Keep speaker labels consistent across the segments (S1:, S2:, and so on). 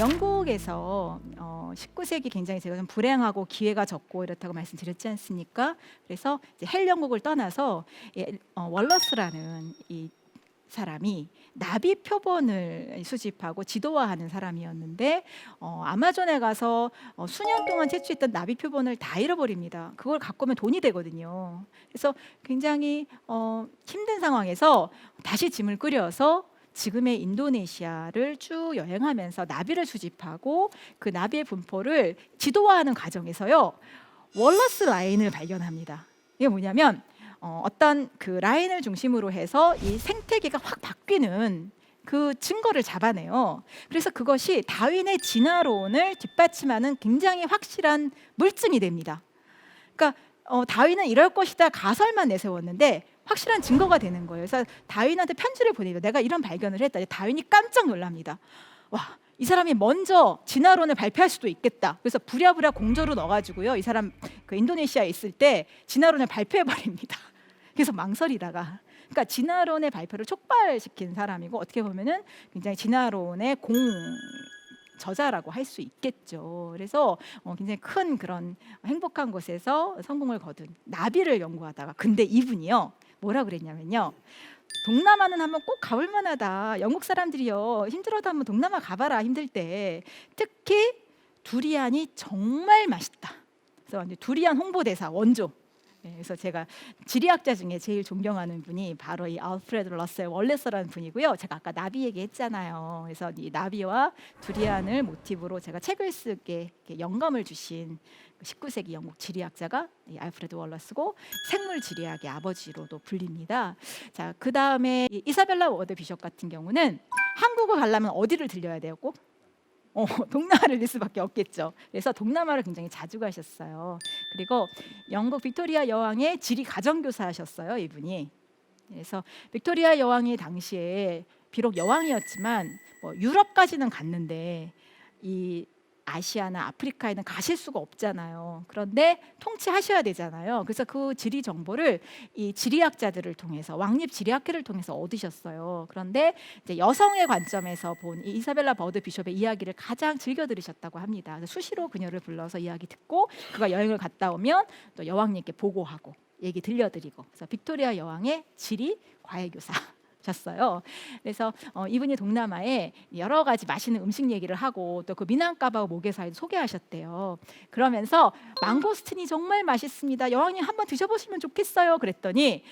S1: 영국에서 어, 19세기 굉장히 제가 좀 불행하고 기회가 적고 이렇다고 말씀드렸지 않습니까? 그래서 이제 헬 영국을 떠나서 예, 어, 월러스라는 이 사람이 나비 표본을 수집하고 지도화하는 사람이었는데 어, 아마존에 가서 어, 수년 동안 채취했던 나비 표본을 다 잃어버립니다. 그걸 갖고 오면 돈이 되거든요. 그래서 굉장히 어, 힘든 상황에서 다시 짐을 끌어서 지금의 인도네시아를 쭉 여행하면서 나비를 수집하고 그 나비의 분포를 지도화하는 과정에서요 월러스 라인을 발견합니다. 이게 뭐냐면 어, 어떤 그 라인을 중심으로 해서 이 생태계가 확 바뀌는 그 증거를 잡아내요. 그래서 그것이 다윈의 진화론을 뒷받침하는 굉장히 확실한 물증이 됩니다. 그러니까 어, 다윈은 이럴 것이다 가설만 내세웠는데 확실한 증거가 되는 거예요. 그래서 다윈한테 편지를 보내요. 내가 이런 발견을 했다. 다윈이 깜짝 놀랍니다. 와, 이 사람이 먼저 진화론을 발표할 수도 있겠다. 그래서 부랴부랴 공조로 넣어가지고요. 이 사람 그 인도네시아에 있을 때 진화론을 발표해 버립니다. 그래서 망설이다가 그러니까 진화론의 발표를 촉발시킨 사람이고 어떻게 보면은 굉장히 진화론의 공 저자라고 할 수 있겠죠. 그래서 어, 굉장히 큰 그런 행복한 곳에서 성공을 거둔 나비를 연구하다가 근데 이분이요 뭐라 그랬냐면요. 동남아는 한번 꼭 가볼 만하다. 영국 사람들이요 힘들어도 한번 동남아 가봐라 힘들 때 특히 두리안이 정말 맛있다. 그래서 이제 두리안 홍보대사 원조. 네, 그래서 제가 지리학자 중에 제일 존경하는 분이 바로 이 알프레드 러셀 월레스라는 분이고요. 제가 아까 나비 얘기했잖아요. 그래서 이 나비와 두리안을 모티브로 제가 책을 쓰게 영감을 주신 19세기 영국 지리학자가 이 알프레드 월러스고 생물 지리학의 아버지로도 불립니다. 자, 그 다음에 이사벨라 워드 비숍 같은 경우는 한국을 가려면 어디를 들려야 돼요? 꼭 어, 동남아를 낼 수밖에 없겠죠. 그래서 동남아를 굉장히 자주 가셨어요. 그리고 영국 빅토리아 여왕의 지리 가정교사하셨어요, 이분이. 그래서 빅토리아 여왕이 당시에 비록 여왕이었지만 뭐 유럽까지는 갔는데 이 아시아나 아프리카에는 가실 수가 없잖아요. 그런데 통치하셔야 되잖아요. 그래서 그 지리 정보를 이 지리학자들을 통해서 왕립 지리학회를 통해서 얻으셨어요. 그런데 이제 여성의 관점에서 본 이 이사벨라 버드 비숍의 이야기를 가장 즐겨 들으셨다고 합니다. 그래서 수시로 그녀를 불러서 이야기 듣고 그가 여행을 갔다 오면 또 여왕님께 보고하고 얘기 들려드리고 그래서 빅토리아 여왕의 지리 과외 교사 셨어요. 그래서 어, 이분이 동남아에 여러 가지 맛있는 음식 얘기를 하고 또 그 미난카바오 모게사에도 소개하셨대요. 그러면서 망고스틴이 정말 맛있습니다. 여왕님 한번 드셔보시면 좋겠어요. 그랬더니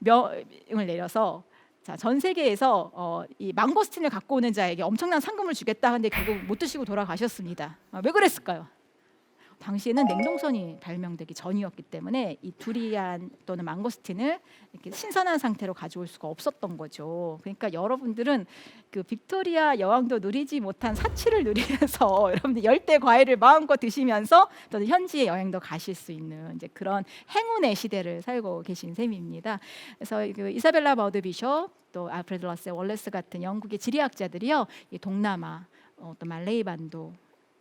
S1: 명을 내려서 자, 전 세계에서 어, 이 망고스틴을 갖고 오는 자에게 엄청난 상금을 주겠다 하는데 결국 못 드시고 돌아가셨습니다. 어, 왜 그랬을까요? 당시에는 냉동선이 발명되기 전이었기 때문에 이 두리안 또는 망고스틴을 이렇게 신선한 상태로 가져올 수가 없었던 거죠. 그러니까 여러분들은 그 빅토리아 여왕도 누리지 못한 사치를 누리면서 여러분들 열대 과일을 마음껏 드시면서 또는 현지의 여행도 가실 수 있는 이제 그런 행운의 시대를 살고 계신 셈입니다. 그래서 그 이사벨라 버드 비숍 또 알프레드 러셀 월레스 같은 영국의 지리학자들이요, 이 동남아 어, 또 말레이 반도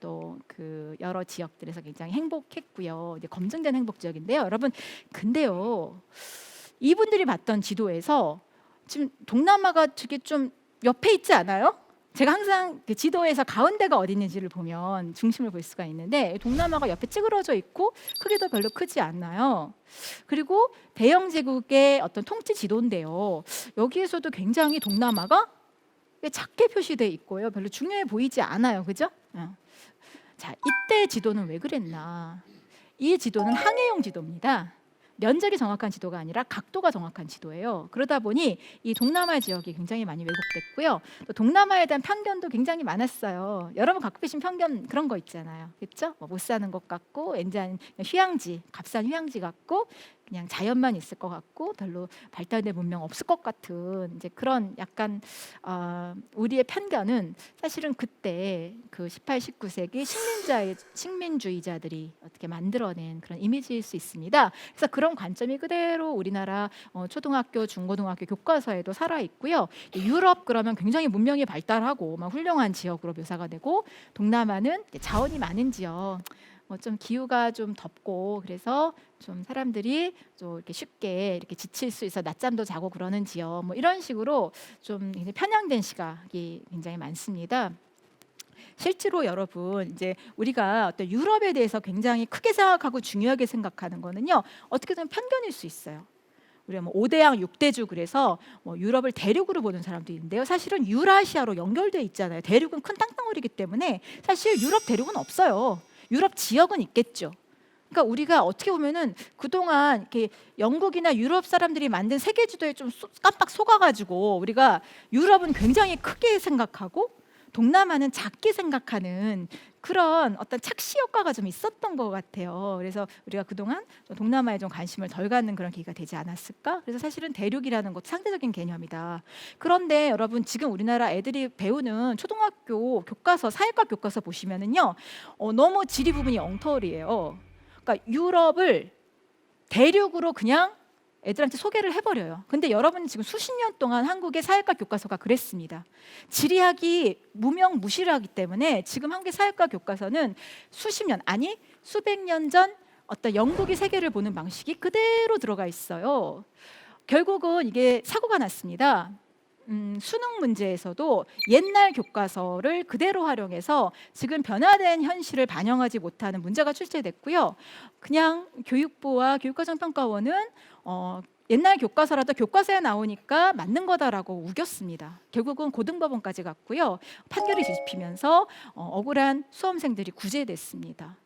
S1: 또 그 여러 지역들에서 굉장히 행복했고요. 이제 검증된 행복 지역인데요, 여러분. 근데요, 이분들이 봤던 지도에서 지금 동남아가 되게 좀 옆에 있지 않아요? 제가 항상 그 지도에서 가운데가 어디 있는지를 보면 중심을 볼 수가 있는데 동남아가 옆에 찌그러져 있고 크기도 별로 크지 않나요? 그리고 대영 제국의 어떤 통치 지도인데요. 여기에서도 굉장히 동남아가 작게 표시돼 있고요. 별로 중요해 보이지 않아요. 그죠? 어. 자, 이때 지도는 왜 그랬나? 이 지도는 항해용 지도입니다. 면적이 정확한 지도가 아니라 각도가 정확한 지도예요. 그러다 보니 이 동남아 지역이 굉장히 많이 왜곡됐고요. 또 동남아에 대한 편견도 굉장히 많았어요. 여러분 갖고 계신 편견 그런 거 있잖아요. 그렇죠? 뭐 못 사는 것 같고 엔잔 휴양지, 값싼 휴양지 같고 그냥 자연만 있을 것 같고 별로 발달된 문명 없을 것 같은 이제 그런 약간 어, 우리의 편견은 사실은 그때 그 18, 19세기 식민자의 식민주의자들이 어떻게 만들어낸 그런 이미지일 수 있습니다. 그래서 그런 관점이 그대로 우리나라 어, 초등학교, 중고등학교 교과서에도 살아 있고요. 유럽 그러면 굉장히 문명이 발달하고 막 훌륭한 지역으로 묘사가 되고 동남아는 자원이 많은 지역. 뭐좀 기후가 좀 덥고 그래서 좀 사람들이 좀 이렇게 쉽게 이렇게 지칠 수 있어 낮잠도 자고 그러는 지역 뭐 이런 식으로 좀 편향된 시각이 굉장히 많습니다. 실제로 여러분 이제 우리가 어떤 유럽에 대해서 굉장히 크게 생각하고 중요하게 생각하는 거는요. 어떻게 보면 편견일 수 있어요. 우리가 뭐 5대양 6대주 그래서 뭐 유럽을 대륙으로 보는 사람도 있는데요. 사실은 유라시아로 연결돼 있잖아요. 대륙은 큰 땅덩어리이기 때문에 사실 유럽 대륙은 없어요. 유럽 지역은 있겠죠. 그러니까 우리가 어떻게 보면은 그동안 이렇게 영국이나 유럽 사람들이 만든 세계 지도에 좀 쏘- 깜빡 속아가지고 우리가 유럽은 굉장히 크게 생각하고 동남아는 작게 생각하는 그런 어떤 착시 효과가 좀 있었던 것 같아요. 그래서 우리가 그동안 좀 동남아에 좀 관심을 덜 갖는 그런 계기가 되지 않았을까? 그래서 사실은 대륙이라는 것도 상대적인 개념이다. 그런데 여러분 지금 우리나라 애들이 배우는 초등학교 교과서 사회과 교과서 보시면은요, 어, 너무 지리 부분이 엉터리예요. 그러니까 유럽을 대륙으로 그냥 애들한테 소개를 해버려요. 근데 여러분 지금 수십 년 동안 한국의 사회과 교과서가 그랬습니다. 지리학이 무명 무실하기 때문에 지금 한국의 사회과 교과서는 수십 년 아니 수백 년 전 어떤 영국이 세계를 보는 방식이 그대로 들어가 있어요. 결국은 이게 사고가 났습니다. 음, 수능 문제에서도 옛날 교과서를 그대로 활용해서 지금 변화된 현실을 반영하지 못하는 문제가 출제됐고요. 그냥 교육부와 교육과정평가원은 어, 옛날 교과서라도 교과서에 나오니까 맞는 거다라고 우겼습니다. 결국은 고등법원까지 갔고요. 판결이 뒤집히면서 어, 억울한 수험생들이 구제됐습니다.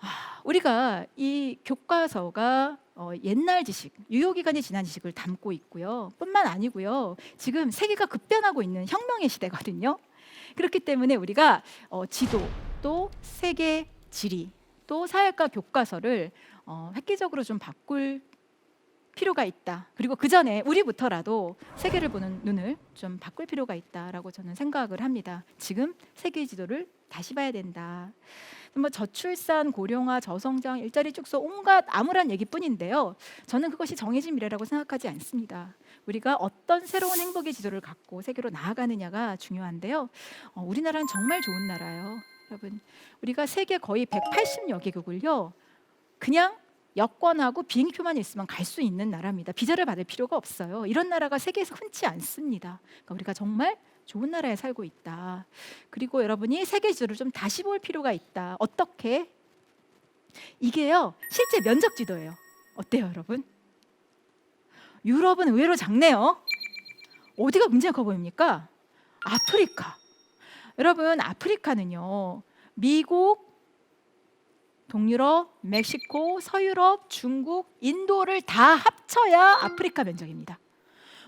S1: 아, 우리가 이 교과서가 어, 옛날 지식, 유효기간이 지난 지식을 담고 있고요. 뿐만 아니고요. 지금 세계가 급변하고 있는 혁명의 시대거든요. 그렇기 때문에 우리가 어, 지도 또 세계 지리 또 사회과 교과서를 어, 획기적으로 좀 바꿀 필요가 있다. 그리고 그 전에 우리부터라도 세계를 보는 눈을 좀 바꿀 필요가 있다라고 저는 생각을 합니다. 지금 세계 지도를 다시 봐야 된다. 뭐 저출산, 고령화, 저성장, 일자리 축소 온갖 암울한 얘기뿐인데요. 저는 그것이 정해진 미래라고 생각하지 않습니다. 우리가 어떤 새로운 행복의 지도를 갖고 세계로 나아가느냐가 중요한데요. 어, 우리나라는 정말 좋은 나라예요. 여러분, 우리가 세계 거의 180여 개국을요. 그냥 여권하고 비행표만 있으면 갈 수 있는 나라입니다. 비자를 받을 필요가 없어요. 이런 나라가 세계에서 흔치 않습니다. 그러니까 우리가 정말 좋은 나라에 살고 있다. 그리고 여러분이 세계 지도를 좀 다시 볼 필요가 있다. 어떻게? 이게요. 실제 면적 지도예요. 어때요, 여러분? 유럽은 의외로 작네요. 어디가 문제가 커 보입니까? 아프리카. 여러분, 아프리카는요. 미국, 동유럽, 멕시코, 서유럽, 중국, 인도를 다 합쳐야 아프리카 면적입니다.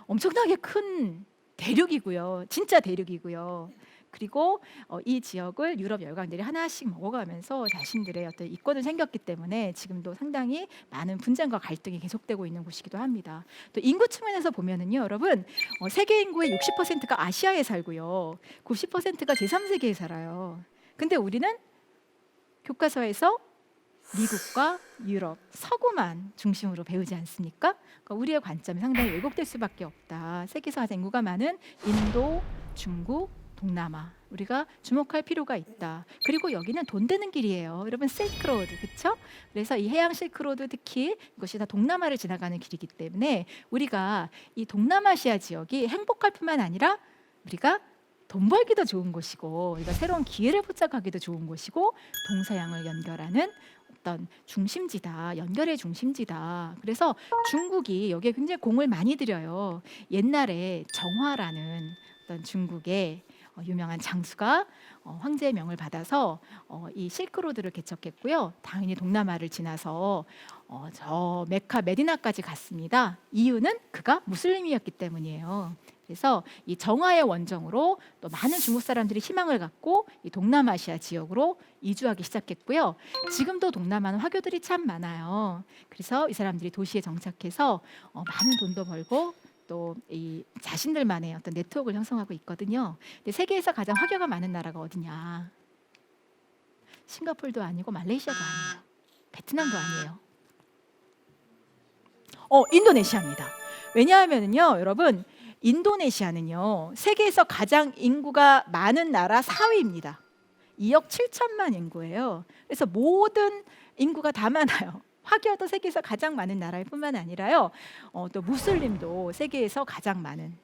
S1: 엄청나게 큰 대륙이고요. 진짜 대륙이고요. 그리고 어, 이 지역을 유럽 열강들이 하나씩 먹어가면서 자신들의 어떤 이권을 생겼기 때문에 지금도 상당히 많은 분쟁과 갈등이 계속되고 있는 곳이기도 합니다. 또 인구 측면에서 보면은요, 여러분 어, 세계 인구의 60%가 아시아에 살고요, 90%가 제3세계에 살아요. 근데 우리는 교과서에서 미국과 유럽, 서구만 중심으로 배우지 않습니까? 그러니까 우리의 관점이 상당히 왜곡될 수밖에 없다. 가장 인구가 많은 인도, 중국, 동남아 우리가 주목할 필요가 있다. 그리고 여기는 돈 되는 길이에요. 여러분 실크로드 그렇죠? 그래서 이 해양 실크로드 특히 이것이 다 동남아를 지나가는 길이기 때문에 우리가 이 동남아시아 지역이 행복할 뿐만 아니라 우리가 돈 벌기도 좋은 곳이고 우리가 새로운 기회를 포착하기도 좋은 곳이고 동서양을 연결하는 어떤 중심지다 연결의 중심지다. 그래서 중국이 여기에 굉장히 공을 많이 들여요. 옛날에 정화라는 어떤 중국의 어, 유명한 장수가 어, 황제의 명을 받아서 어, 이 실크로드를 개척했고요. 당연히 동남아를 지나서 어, 저 메카 메디나까지 갔습니다. 이유는 그가 무슬림이었기 때문이에요 그래서 이 정화의 원정으로 또 많은 중국 사람들이 희망을 갖고 이 동남아시아 지역으로 이주하기 시작했고요. 지금도 동남아는 화교들이 참 많아요. 그래서 이 사람들이 도시에 정착해서 어, 많은 돈도 벌고 또 이 자신들만의 어떤 네트워크를 형성하고 있거든요. 근데 세계에서 가장 화교가 많은 나라가 어디냐? 싱가폴도 아니고 말레이시아도 아니에요. 베트남도 아니에요. 어, 인도네시아입니다. 왜냐하면요, 여러분 인도네시아는요 세계에서 가장 인구가 많은 나라 4위입니다. 2억 7천만 인구예요. 그래서 모든 인구가 다 많아요. 화교도 세계에서 가장 많은 나라일 뿐만 아니라요. 어, 또 무슬림도 세계에서 가장 많은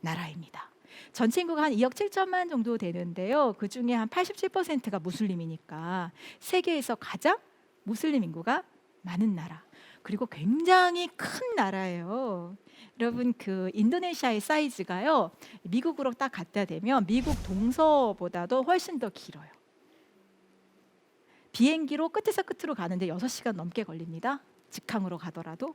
S1: 나라입니다. 전체 인구가 한 2억 7천만 정도 되는데요. 그 중에 한 87%가 무슬림이니까 세계에서 가장 무슬림 인구가 많은 나라. 그리고 굉장히 큰 나라예요. 여러분 그 인도네시아의 사이즈가요. 미국으로 딱 갖다 대면 미국 동서보다도 훨씬 더 길어요. 비행기로 끝에서 끝으로 가는데 6시간 넘게 걸립니다. 직항으로 가더라도.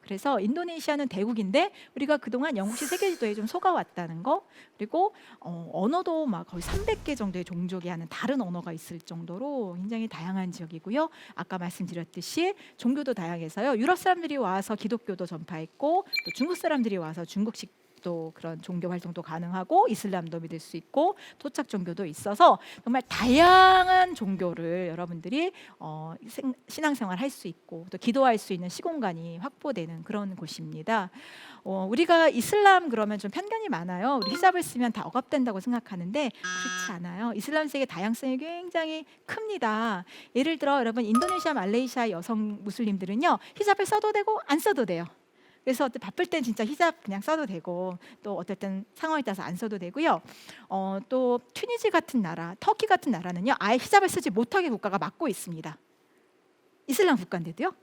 S1: 그래서 인도네시아는 대국인데 우리가 그동안 영국식 세계 지도에 좀 속아왔다는 거 그리고 어, 언어도 막 거의 300개 정도의 종족이 하는 다른 언어가 있을 정도로 굉장히 다양한 지역이고요. 아까 말씀드렸듯이 종교도 다양해서요. 유럽 사람들이 와서 기독교도 전파했고 또 중국 사람들이 와서 중국식 또 그런 종교 활동도 가능하고 이슬람도 믿을 수 있고 토착 종교도 있어서 정말 다양한 종교를 여러분들이 어, 생- 신앙생활 할 수 있고 또 기도할 수 있는 시공간이 확보되는 그런 곳입니다. 어, 우리가 이슬람 그러면 좀 편견이 많아요. 우리 히잡을 쓰면 다 억압된다고 생각하는데 그렇지 않아요. 이슬람 세계 다양성이 굉장히 큽니다. 예를 들어 여러분 인도네시아, 말레이시아 여성 무슬림들은요 히잡을 써도 되고 안 써도 돼요. 그래서 어때 바쁠 땐 진짜 히잡 그냥 써도 되고 또 어떨 땐 상황에 따라서 안 써도 되고요. 어, 또 튀니지 같은 나라, 터키 같은 나라는요 아예 히잡을 쓰지 못하게 국가가 막고 있습니다. 이슬람 국가인데도요.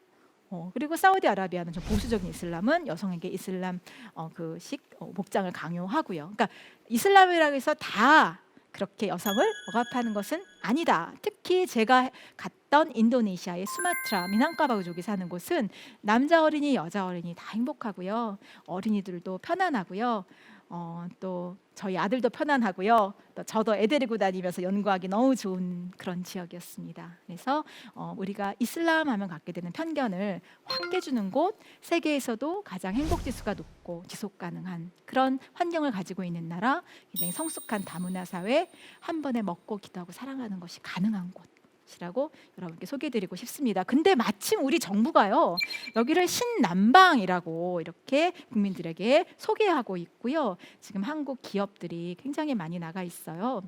S1: 어, 그리고 사우디아라비아는 좀 보수적인 이슬람은 여성에게 이슬람 어, 그식 어, 복장을 강요하고요. 그러니까 이슬람이라고 해서 다 그렇게 여성을 억압하는 것은 아니다. 특히 제가 갔던 인도네시아의 수마트라 미낭카바우족이 사는 곳은 남자 어린이, 여자 어린이 다 행복하고요. 어린이들도 편안하고요. 어, 또 저희 아들도 편안하고요. 또 저도 애 데리고 다니면서 연구하기 너무 좋은 그런 지역이었습니다. 그래서 어, 우리가 이슬람 하면 갖게 되는 편견을 확 깨주는 곳, 세계에서도 가장 행복 지수가 높고 지속 가능한 그런 환경을 가지고 있는 나라, 굉장히 성숙한 다문화 사회, 한 번에 먹고 기도하고 사랑하는 것이 가능한 곳. 이라고 여러분께 소개해드리고 싶습니다. 근데 마침 우리 정부가요 여기를 신남방이라고 이렇게 국민들에게 소개하고 있고요. 지금 한국 기업들이 굉장히 많이 나가 있어요.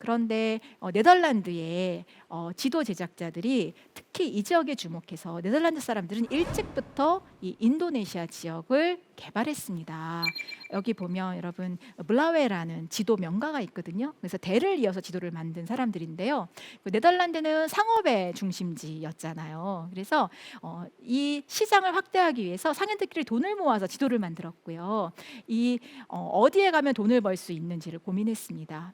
S1: 그런데 어, 네덜란드의 어, 지도 제작자들이 특히 이 지역에 주목해서 네덜란드 사람들은 일찍부터 이 인도네시아 지역을 개발했습니다. 여기 보면 여러분 블라웨라는 지도 명가가 있거든요. 그래서 대를 이어서 지도를 만든 사람들인데요. 그 네덜란드는 상업의 중심지였잖아요. 그래서 어, 이 시장을 확대하기 위해서 상인들끼리 돈을 모아서 지도를 만들었고요. 이 어, 어디에 가면 돈을 벌 수 있는지를 고민했습니다.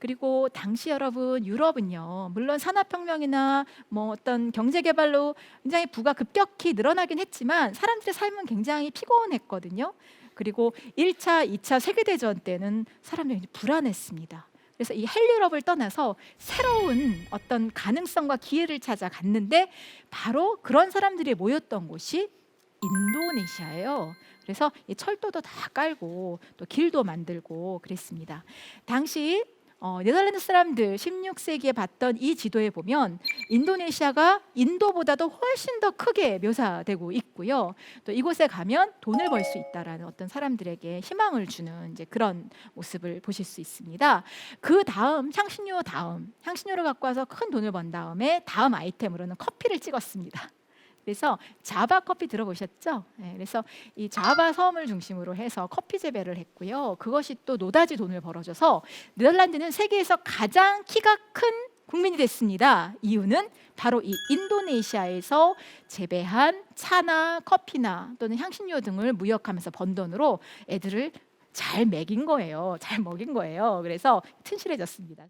S1: 그리고 당시 여러분 유럽은요 물론 산업혁명이나 뭐 어떤 경제 개발로 굉장히 부가 급격히 늘어나긴 했지만 사람들의 삶은 굉장히 피곤했거든요. 그리고 1차, 2차 세계 대전 때는 사람들이 불안했습니다. 그래서 이 헬유럽을 떠나서 새로운 어떤 가능성과 기회를 찾아 갔는데 바로 그런 사람들이 모였던 곳이 인도네시아예요. 그래서 이 철도도 다 깔고 또 길도 만들고 그랬습니다. 당시 어, 네덜란드 사람들 16세기에 봤던 이 지도에 보면 인도네시아가 인도보다도 훨씬 더 크게 묘사되고 있고요. 또 이곳에 가면 돈을 벌 수 있다라는 어떤 사람들에게 희망을 주는 이제 그런 모습을 보실 수 있습니다. 그 다음 향신료 다음 향신료를 갖고 와서 큰 돈을 번 다음에 다음 아이템으로는 커피를 찍었습니다. 그래서 자바 커피 들어보셨죠? 네, 그래서 이 자바 섬을 중심으로 해서 커피 재배를 했고요. 그것이 또 노다지 돈을 벌어줘서 네덜란드는 세계에서 가장 키가 큰 국민이 됐습니다. 이유는 바로 이 인도네시아에서 재배한 차나 커피나 또는 향신료 등을 무역하면서 번 돈으로 애들을 잘 먹인 거예요. 잘 먹인 거예요. 그래서 튼실해졌습니다.